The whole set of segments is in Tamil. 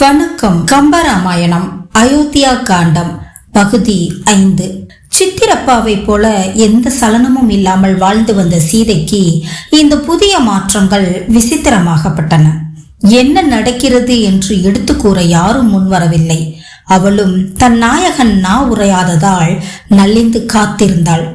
வணக்கம். கம்பராமாயணம் அயோத்தியா காண்டம் பகுதி ஐந்து. சித்திரப்பாவை போல எந்த சலனமும் இல்லாமல் வாழ்ந்து வந்த சீதைக்கு இந்த புதிய மாற்றங்கள் விசித்திரமாகப்பட்டன. என்ன நடக்கிறது என்று எடுத்து கூற யாரும் முன்வரவில்லை. அவளும் தன் நாயகன் நா உரையாததால் நலிந்து காத்திருந்தாள்.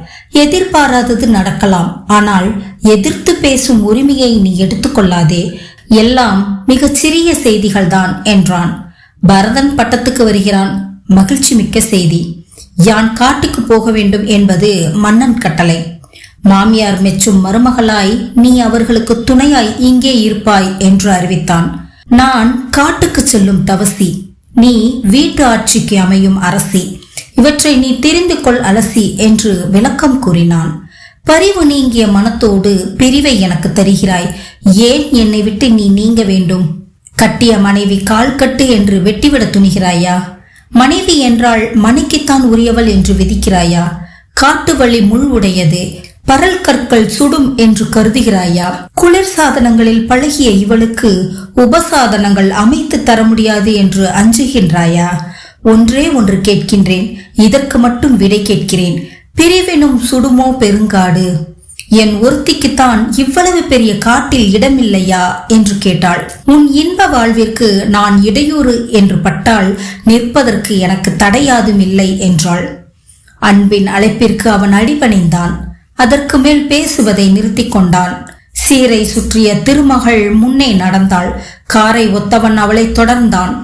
எதிர்பாராதது நடக்கலாம். ஆனால் எதிர்த்து பேசும் உரிமையை நீ எடுத்துக்கொள்ளாதே எல்லாம் மிகச் சிறிய செய்திகள்தான் என்றான். பரதன் பட்டத்துக்கு வருகிறான். மகிழ்ச்சி மிக்க செய்தி. யான் காட்டுக்கு போக வேண்டும் என்பது மன்னன் கட்டளை. மாமியார் மெச்சும் மருமகளாய் நீ அவர்களுக்கு துணையாய் இங்கே இருப்பாய் என்று அறிவித்தான். நான் காட்டுக்கு செல்லும் தவசி. நீ வீட்டு ஆட்சிக்கு அமையும் அரசி. இவற்றை நீ தெரிந்து கொள் அலசி என்று விளக்கம் கூறினான். பரிவு நீங்கிய மனத்தோடு பிரிவை எனக்கு தருகிறாய். ஏன் என்னை விட்டு நீ நீங்க வேண்டும்? கட்டிய மனைவி கால் கட்டு என்று வெட்டிவிட துணிகிறாயா? மனைவி என்றால் மனைக்குத்தான் உரியவள் என்று விதிக்கிறாயா? காட்டு வழி முள் உடையது பரல் கற்கள் சுடும் என்று கருதுகிறாயா? குளிர் சாதனங்களில் பழகிய இவளுக்கு உபசாதனங்கள் அமைத்து தர முடியாது என்று அஞ்சுகின்றாயா? ஒன்றே ஒன்று கேட்கின்றேன் இதற்கு மட்டும் விடை கேட்கிறேன். பிரிவினும் சுடுமோ பெருங்காடு? என் ஒருத்திக்குத்தான் இவ்வளவு பெரிய காட்டில் இடமில்லையா? என்று கேட்டாள். உன் இன்ப வாழ்விற்கு நான் இடையூறு என்று பட்டால் நிற்பதற்கு எனக்கு தடையாதும் இல்லை என்றாள். அன்பின் அழைப்பிற்கு அவன் அடிபணிந்தான். அதற்கு மேல் பேசுவதை நிறுத்திக் கொண்டான். சீரை சுற்றிய திருமகள் முன்னே நடந்தாள். காரை ஒத்தவன் அவளை தொடர்ந்தான்.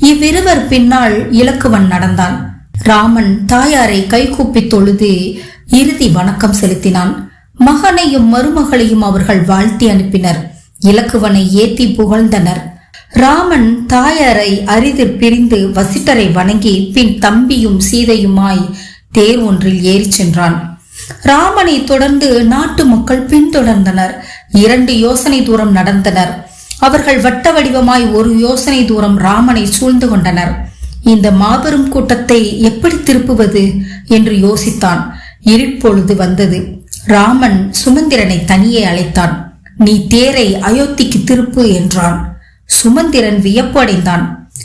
இவ்விருவர் பின்னால் இலக்குவன் நடந்தான். ராமன் தாயாரை கைகூப்பி தொழுது இறுதி வணக்கம் செலுத்தினான். மகனையும் மருமகளையும் அவர்கள் வாழ்த்தி அனுப்பினர். இலக்குவனை ஏத்தி புகழ்ந்தனர். ராமன் தாயாரை அரிது பிரிந்து வசிட்டரை வணங்கி பின் தம்பியும் சீதையுமாய் தேர் ஒன்றில் ஏறிச் சென்றான். ராமனை தொடர்ந்து நாட்டு மக்கள் பின்தொடர்ந்தனர். இரண்டு யோசனை தூரம் நடந்தனர். அவர்கள் வட்ட வடிவமாய் ஒரு யோசனை தூரம் ராமனை சூழ்ந்து கொண்டனர். இந்த மாபெரும் கூட்டத்தை எப்படி திருப்புவது என்று யோசித்தான். இருப்பொழுது வந்தது. ராமன் சுமந்திரனை தனியே அழைத்தான். நீ தேரை அயோத்திக்கு திருப்பு என்றான். சுமந்திரன் வியப்பு அடைந்தான்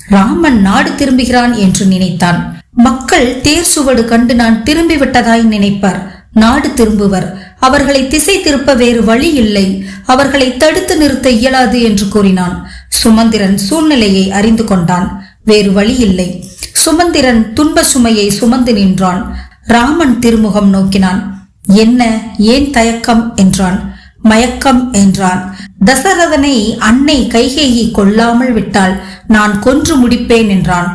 ராமன் நாடு திரும்புகிறான் என்று நினைத்தான். மக்கள் தேர் சுவடு கண்டு நான் திரும்பி விட்டதாய் நினைப்பர். நாடு திரும்புவர். அவர்களை திசை திருப்ப வேறு வழி இல்லை. அவர்களை தடுத்து நிறுத்த இயலாது என்று கூறினான். சுமந்திரன் சூழ்நிலையை அறிந்து கொண்டான். வேறு வழி இல்லை சுமந்திரன் துன்ப சுமையை சுமந்து நின்றான். ராமன் திருமுகம் நோக்கினான். என்ன ஏன் தயக்கம்? என்றான். மயக்கம் என்றான். தசரதனை அன்னை கைகேயி கொல்லாமல் விட்டால் நான் கொன்று முடிப்பேன் என்றான்.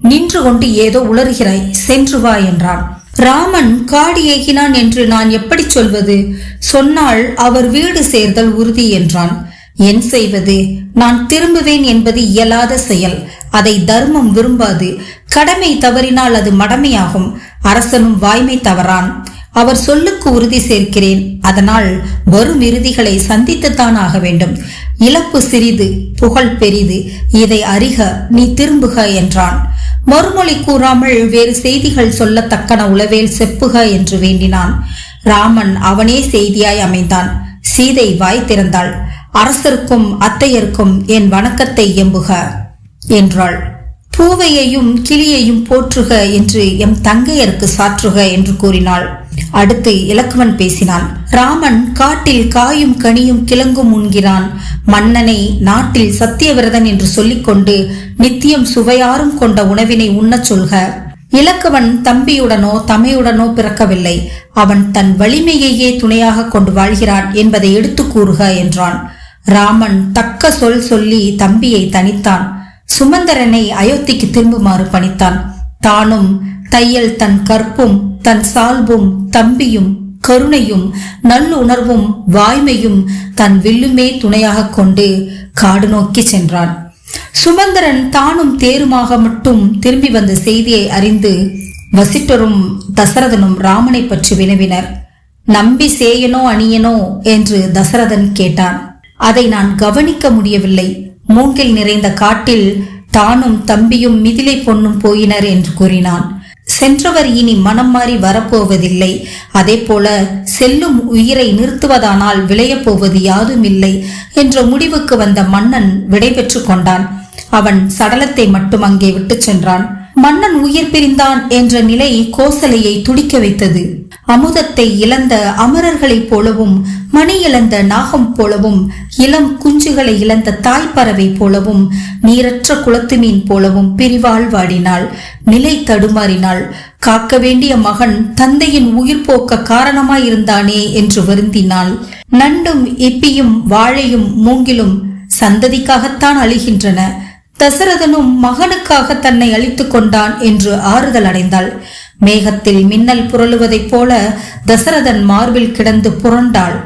நின்று கொண்டு ஏதோ உளறுகிறாய் சென்று வா என்றான். ராமன் காடு ஏகினான் என்று நான் எப்படி சொல்வது? சொன்னால் அவர் வீடு சேர்தல் உறுதி என்றான். என் செய்வது நான் திரும்புவேன் என்பது இயலாத செயல். அதை தர்மம் விரும்பாது. கடமை தவறினால் அது மடமையாகும். அரசனும் வாய்மை தவறான். அவர் சொல்லுக்கு உறுதி சேர்க்கிறேன். அதனால் வரும் இறுதிகளை சந்தித்துத்தான் ஆக வேண்டும். இழப்பு சிறிது புகழ் பெரிது. இதை அறிக நீ திரும்புக என்றான். மறுமொழி கூறாமல் வேறு செய்திகள் சொல்லத்தக்கன உளவேல் செப்புக என்று வேண்டினான். ராமன் அவனே செய்தியாய் அமைந்தான். சீதை வாய் திறந்தாள். அரசருக்கும் அத்தையருக்கும் என் வணக்கத்தை எம்புக என்றாள். பூவையையும் கிளியையும் போற்றுக என்று எம் தங்கையருக்கு சாற்றுக என்று கூறினாள். அடுத்து இலக்குவன் பேசினான். ராமன் காட்டில் காயும் கனியும் கிழங்கும் உண்கிறான். மன்னனை நாட்டில் சத்தியவிரதன் என்று சொல்லிக்கொண்டு நித்தியம் சுவையாரும் கொண்ட உணவினை உண்ணச் சொல்க. இலக்குவன் தம்பியுடனோ தமையுடனோ பிறக்கவில்லை. அவன் தன் வலிமையையே துணையாக கொண்டு வாழ்கிறான் என்பதை எடுத்து கூறுக என்றான். ராமன் தக்க சொல் சொல்லி தம்பியை தனித்தான் சுமந்தரனை அயோத்திக்கு திரும்புமாறு பணித்தான். தானும் தையல் தன் கற்பும் தன் சால்பும் தம்பியும் கருணையும் நல்லுணர்வும் வாய்மையும் தன் வில்லுமே துணையாக கொண்டு காடு நோக்கி சென்றான். சுமந்தரன் தானும் தேருமாக மட்டும் திரும்பி வந்த செய்தியை அறிந்து வசிட்டரும் தசரதனும் ராமனை பற்றி வினவினர். நம்பி சேயனோ அணியனோ என்று தசரதன் கேட்டான். அதை நான் கவனிக்க முடியவில்லை. மூங்கில் நிறைந்த காட்டில் தானும் தம்பியும் மிதிலை பொண்ணும் போயினர் என்று கூறினான். சென்றவர் இனி மனம் மாறி வரப்போவதில்லை. அதே போல செல்லும் உயிரை நிறுத்துவதானால் விளையப் போவது யாதும் இல்லை என்ற முடிவுக்கு வந்த மன்னன் விடைபெற்று கொண்டான். அவன் சடலத்தை மட்டும் அங்கே விட்டுச் சென்றான். மன்னன் உயிர் பிரிந்தான் என்ற நிலை கோசலையை துடிக்க வைத்தது. அமுதத்தை இழந்த அமரர்களைப் போலவும் மணி இழந்த நாகம் போலவும் இளம் குஞ்சுகளை இழந்த தாய்ப்பறவை போலவும் நீரற்ற குளத்து மீன் போலவும் பிரிவாள் வாடினாள் நிலை தடுமாறினாள். காக்க வேண்டிய மகன் தந்தையின் உயிர் போக்க காரணமாயிருந்தானே என்று வருந்தினாள். நண்டும் இப்பியும் வாழையும் மூங்கிலும் சந்ததிக்காகத்தான் அழிகின்றன. தசரதனும் மகனுக்காக தன்னை அழித்துக் கொண்டான் என்று ஆறுதல் அடைந்தாள். மேகத்தில் மின்னல் புரளுவதைப் போல தசரதன் மார்பில் கிடந்து புரண்டாள்.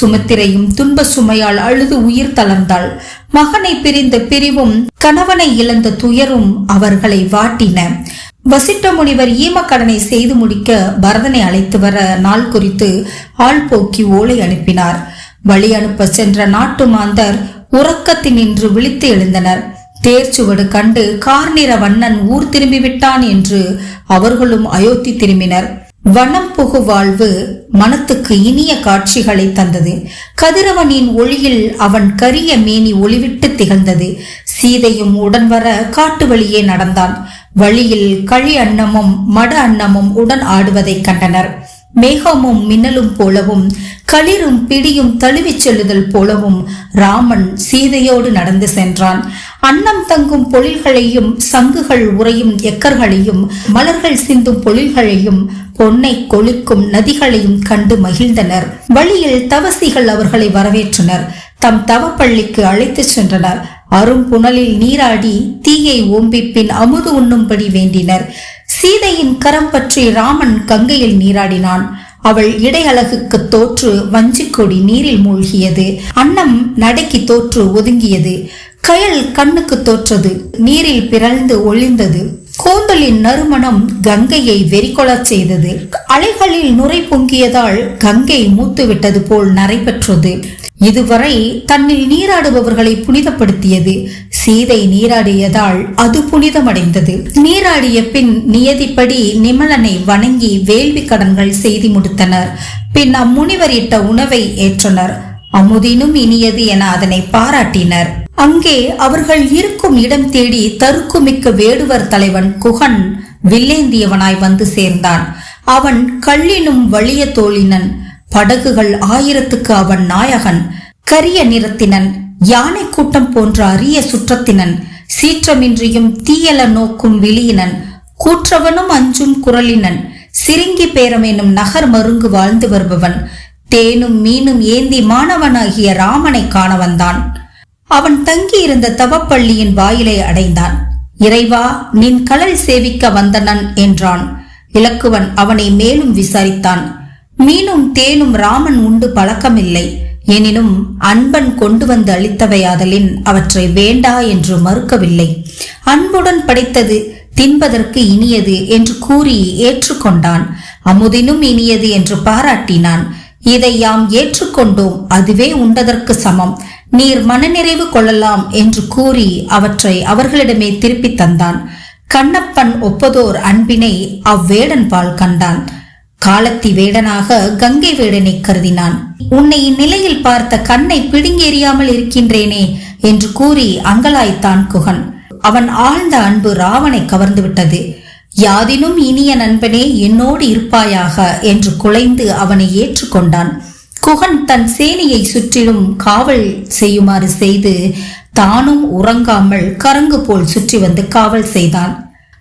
சுமித்திரையும் துன்ப சுமையால் அழுது உயிர் தளர்ந்தாள். மகனை பிரிந்த பிரிவும் கணவனை இழந்த துயரும் அவர்களை வாட்டின. வசிட்ட முனிவர் ஈமக்கடனை செய்து முடிக்க பரதனை அழைத்து வர நாள் குறித்து ஆள் போக்கி ஓலை அனுப்பினார். வழி அனுப்ப சென்ற நாட்டு மாந்தர் உறக்கத்தினின்று விழித்து எழுந்தனர். தேர்ச்சுவடு கண்டு கார்நிற வண்ணன் ஊர் திரும்பிவிட்டான் என்று அவர்களும் அயோத்தி திரும்பினர். வனம் புகு வாழ்வு மனத்துக்கு இனிய காட்சிகளை தந்தது. கதிரவனின் ஒளியில் அவன் கரிய மேனி ஒளிவிட்டு திகழ்ந்தது. சீதையும் உடன் வர காட்டு வழியே நடந்தான். வழியில் களி அன்னமும் மட அன்னமும் உடன் ஆடுவதைக் கண்டனர். மேகமும் மின்னலும் போலவும் களிரும் பிடியும் தழுவிச் செல்லுதல் போலவும் ராமன் சீதையோடு நடந்து சென்றான். அன்னம் தங்கும் பொழில்களையும் சங்குகள் உறையும் எக்கர்களையும் மலர்கள் சிந்தும் பொழில்களையும் பொன்னை கொழுக்கும் நதிகளையும் கண்டு மகிழ்ந்தனர். வழியில் தவசிகள் அவர்களை வரவேற்றனர். தம் தவப்பள்ளிக்கு அழைத்துச் சென்றனர். அரும்புணலில் நீராடி தீயை ஓம்பிப்பின் பின் அமுது உண்ணும்படி வேண்டினர். சீதையின் கரம் பற்றி ராமன் கங்கையில் நீராடினான். அவள் இடையழகுக்கு தோற்று வஞ்சிக்கொடி நீரில் மூழ்கியது. அன்னம் நடைக்கு தோற்று ஒதுங்கியது. கயல் கண்ணுக்கு தோற்றது. நீரில் பிறழ்ந்து ஒளிந்தது. கூந்தலின் நறுமணம் கங்கையை வெறிகொள்ளச் செய்தது. அலைகளில் நுரை பொங்கியதால் கங்கை மூத்துவிட்டது போல் நரைபெற்றது. இதுவரை தன்னில் நீராடுபவர்களை புனிதப்படுத்தியது. சீதை நீராடியதால் அது புனிதமடைந்தது. நீராடிய பின் நியதிப்படி நிமலனை வணங்கி வேள்வி கடன்கள் செய்து முடித்தனர். பின் அம்முனிவர் இட்ட உணவை ஏற்றனர். அமுதினும் இனியது என அதனை பாராட்டினர். அங்கே அவர்கள் இருக்கும் இடம் தேடி தருக்குமிக்க வேடுவர் தலைவன் குகன் வில்லேந்தியவனாய் வந்து சேர்ந்தான். அவன் கள்ளினும் வலிய தோழினன் படகுகள் ஆயிரத்துக்கு அவன் நாயகன். கரிய நிறத்தினன். யானை கூட்டம் போன்ற அரிய சுற்றத்தினன் சீற்றமின்றியும் தீயல நோக்கும் விழியினன் கூற்றவனும் அஞ்சும் குரலினன் சிரிங்கி பேரமேனும் நகர் மருங்கு வாழ்ந்து வருபவன் தேனும் மீனும் ஏந்தி மாணவனாகிய ராமனை காண வந்தான். அவன் தங்கியிருந்த தவப்பள்ளியின் வாயிலை அடைந்தான். இறைவா நின் கலல் சேவிக்க வந்தனன் என்றான். இலக்குவன் அவனை மேலும் விசாரித்தான். மீனும் தேனும் ராமன் உண்டு பழக்கமில்லை. எனினும் அன்பன் கொண்டு வந்து அளித்தவையாதலின் அவற்றை வேண்டா என்று மறுக்கவில்லை. அன்புடன் படைத்தது தின்பதற்கு இனியது என்று கூறி ஏற்றுக்கொண்டான். அமுதினும் இனியது என்று பாராட்டினான். இதை யாம் ஏற்றுக்கொண்டோம். அதுவே உண்டதற்கு சமம். நீர் மனநிறைவு கொள்ளலாம் என்று கூறி அவற்றை அவர்களிடமே திருப்பித் தந்தான். கண்ணப்பன் ஒப்பதோர் அன்பினை அவ்வேடன் பால் கண்டான். காலத்தி வேடனாக கங்கை வேடனை கருதினான். உன்னை இந்நிலையில் பார்த்த கண்ணை பிடுங்கெறியாமல் இருக்கின்றேனே என்று கூறி அங்கலாய்த்தான் குகன். அவன் ஆழ்ந்த அன்பு ராவனை கவர்ந்து விட்டது யாதினும் இனிய நண்பனே என்னோடு இருப்பாயாக என்று குலைந்து அவனை ஏற்றுக்கொண்டான். குகன் தன் சேனையை சுற்றிலும் காவல் செய்யுமாறு செய்து தானும் உறங்காமல் கரங்கு போல் சுற்றி வந்து காவல் செய்தான்.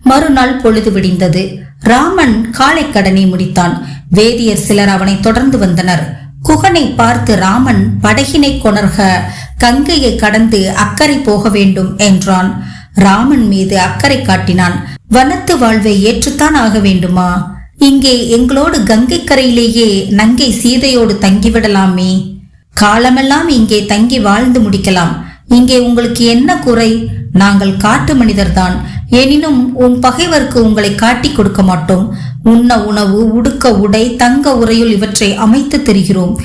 மறுநாள் பொழுது விடிந்தது. ராமன் காலை கடனை முடித்தான். வேதியர் சிலர் அவனை தொடர்ந்து வந்தனர். குகனை பார்த்து ராமன் படகினை கொணர்க கங்கையை கடந்து அக்கறை போக வேண்டும் என்றான். ராமன் மீது அக்கறை காட்டினான். வனத்து வாழ்வை ஏற்றுத்தான் ஆக வேண்டுமா? இங்கே எங்களோடு கங்கை கரையிலேயே நங்கை சீதையோடு தங்கிவிடலாமே. காலமெல்லாம் இங்கே தங்கி வாழ்ந்து முடிக்கலாம். இங்கே உங்களுக்கு என்ன குறை? நாங்கள் காட்டு மனிதர்தான். எனினும் உன் பகைவர்க்கு உங்களை காட்டி கொடுக்க மாட்டோம். உண்ண உணவு உடுக்க உடை தங்க உரையுள் இவற்றை அமைத்து தெரிகிறோம்.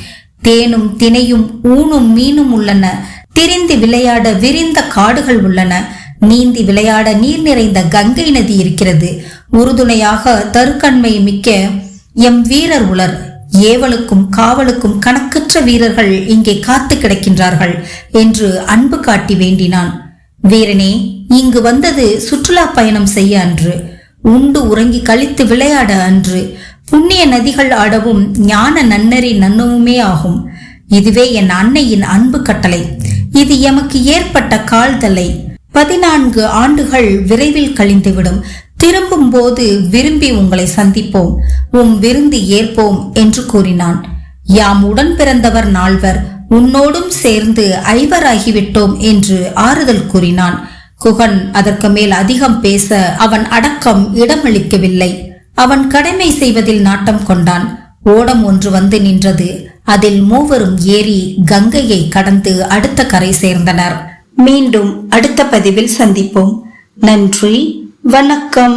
தேனும் தினையும் ஊனும் மீனும் உள்ளன. திரிந்து விளையாட விரிந்த காடுகள் உள்ளன. நீந்தி விளையாட நீர் நிறைந்த கங்கை நதி இருக்கிறது. உறுதுணையாக தருக்கண்மை மிக்க எம் வீரர் உலர். ஏவலுக்கும் காவலுக்கும் கணக்கற்ற வீரர்கள் இங்கே காத்து கிடக்கின்றார்கள் என்று அன்பு காட்டி வேண்டினான். வீரனே இங்கு வந்தது சுற்றுலா பயணம் செய்ய அன்று. உண்டு உறங்கி கழித்து விளையாட அன்று. புண்ணிய நதிகள் ஆடவும் ஞான நன்னறி நன்னவுமே ஆகும். இதுவே என் அன்னையின் அன்பு கட்டளை. இது எமக்கு ஏற்பட்ட கால்தலை. பதினான்கு ஆண்டுகள் விரைவில் கழிந்துவிடும். திரும்பும் போது விரும்பி உங்களை சந்திப்போம். உம் விருந்து ஏற்போம் என்று கூறினான். யாம் உடன் பிறந்தவர் நால்வர். உன்னோடும் சேர்ந்து ஐவராகிவிட்டோம் என்று ஆறுதல் கூறினான். குகன் அதற்கு மேல் அதிகம் பேச அவன் அடக்கம் இடமளிக்கவில்லை. அவன் கடமை செய்வதில் நாட்டம் கொண்டான். ஓடம் ஒன்று வந்து நின்றது. அதில் மூவரும் ஏறி கங்கையை கடந்து அடுத்த கரை சேர்ந்தனர். மீண்டும் அடுத்த பதிவில் சந்திப்போம். நன்றி. வணக்கம்.